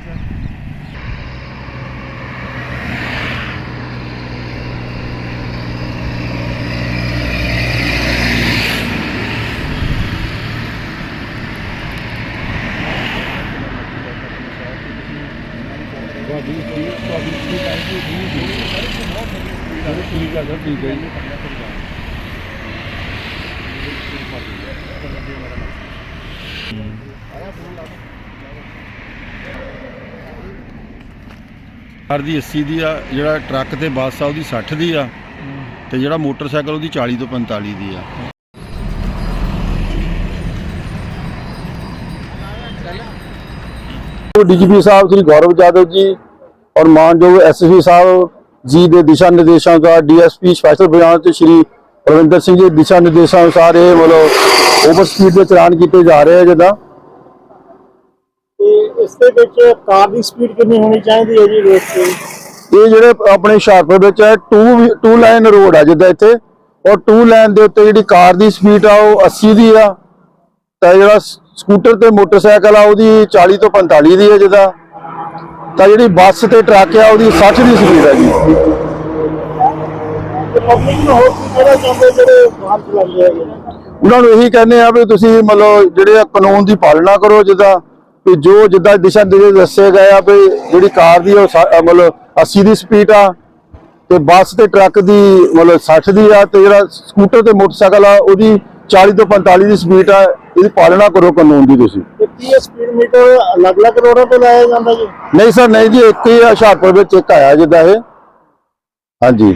ਜੀ ਸਰ ਤੁਹਾਡੀ ਸਪੀਡ ਤੁਹਾਡੀ ਸਪੀਡ ਹੈ ਜੀ ਜੀ ਜੀ ਬਹੁਤ ਵਧੀਆ ਸਪੀਡ ਹੈ ਠੀਕ ਹੈ ਸਰ ਠੀਕ ਹੈ ਜੀ ਕਾਰ ਦੀ 80 ਦੀ ਆ, ਜਿਹੜਾ ਟਰੱਕ ਤੇ ਬੱਸ ਆ, ਉਹਦੀ 60 ਦੀ ਆ ਤੇ ਜਿਹੜਾ ਮੋਟਰਸਾਈਕਲ ਉਹਦੀ 40 ਤੋਂ 45 ਦੀ ਆ। ਡੀਜੀਪੀ ਸਾਹਿਬ, ਸ੍ਰੀ ਗੌਰਵ ਜਾਦਵ ਜੀ ਔਰ ਮਾਨਯੋਗ ਐਸਐਸਪੀ ਸਾਹਿਬ ਜੀ ਦੇ ਦਿਸ਼ਾ ਨਿਰਦੇਸ਼ਾਂ ਅਨੁਸਾਰ ਡੀਐਸਪੀ ਸਪੈਸ਼ਲ ਬ੍ਰਾਂਚ ਤੇ ਸ਼੍ਰੀ ਰਵਿੰਦਰ ਸਿੰਘ ਜੀ ਦਿਸ਼ਾ ਨਿਰਦੇਸ਼ਾਂ ਅਨੁਸਾਰ ਇਹ ਮਤਲਬ ਓਵਰ ਸਪੀਡ ਦੇ ਚਲਾਨ ਕੀਤੇ ਜਾ ਰਹੇ ਆ ਜਿੱਦਾਂ। ਇਸ ਦੇ ਵਿੱਚ ਕਾਰ ਦੀ ਸਪੀਡ ਕਿੰਨੀ ਹੋਣੀ ਚਾਹੀਦੀ ਹੈ ਜੀ ਰੋਡ ਤੇ ਇਹ ਜਿਹੜੇ ਆਪਣੇ ਹੁਸ਼ਿਆਰਪੁਰ ਵਿੱਚ ਹੈ 2 2 ਲਾਈਨ ਰੋਡ ਆ ਜਿੱਦਾਂ ਇੱਥੇ। ਔਰ 2 ਲਾਈਨ ਦੇ ਉੱਤੇ ਜਿਹੜੀ ਕਾਰ ਦੀ ਸਪੀਡ ਆ ਉਹ 80 ਦੀ ਆ। ਤਾਂ ਜਿਹੜਾ ਸਕੂਟਰ ਤੇ ਮੋਟਰਸਾਈਕਲ ਆ ਉਹਦੀ 40 ਤੋਂ 45 ਦੀ ਹੈ ਜਿੱਦਾਂ। ਤਾਂ ਜਿਹੜੀ ਬੱਸ ਤੇ ਟਰੱਕ ਆ ਉਹਦੀ 60 ਦੀ ਸਪੀਡ ਹੈ ਜੀ। ਪਬਲਿਕ ਨੂੰ ਹੋਰ ਕੀ ਕਹਿਣਾ ਚਾਹੁੰਦੇ ਜਿਹੜੇ ਵਾਹਨ ਚਲਾਉਂਦੇ ਹੈਗੇ ਉਹਨਾਂ ਨੂੰ ਇਹੀ ਕਹਿੰਦੇ ਆ ਵੀ ਤੁਸੀਂ ਮਤਲਬ ਜਿਹੜੇ ਆ ਕਾਨੂੰਨ ਦੀ ਪਾਲਣਾ ਕਰੋ ਜਿੱਦਾਂ। ਵੀ ਜੋ ਜਿੱਦਾਂ ਦਿਸ਼ਾ ਨਿਰਦੇਸ਼ ਦੱਸੇ ਗਏ ਆ ਵੀ ਜਿਹੜੀ ਕਾਰ ਦੀ ਉਹ ਮਤਲਬ 80 ਦੀ ਸਪੀਡ ਆ ਤੇ ਬੱਸ ਤੇ ਟਰੱਕ ਦੀ ਮਤਲਬ 60 ਦੀ ਆ ਤੇ ਜਿਹੜਾ ਸਕੂਟਰ ਤੇ ਮੋਟਰਸਾਈਕਲ ਆ ਉਹਦੀ 40 ਤੋਂ 45 ਦੀ ਸਪੀਡ ਆ ਇਹਦੀ ਪਾਲਣਾ ਕਰੋ ਕਾਨੂੰਨ ਦੀ ਤੁਸੀਂ। ਕੀ ਸਪੀਡ ਮੀਟਰ ਅਲੱਗ-ਅਲੱਗ ਰੋਡਾਂ ਤੇ ਲਾਇਆ ਜਾਂਦਾ ਜੀ? ਨਹੀਂ ਸਰ ਨਹੀਂ ਜੀ ਇੱਕ ਹੀ ਹੁਸ਼ਿਆਰਪੁਰ ਵਿੱਚ ਇੱਕ ਆਇਆ ਜਿੱਦਾਂ ਇਹ। ਹਾਂਜੀ।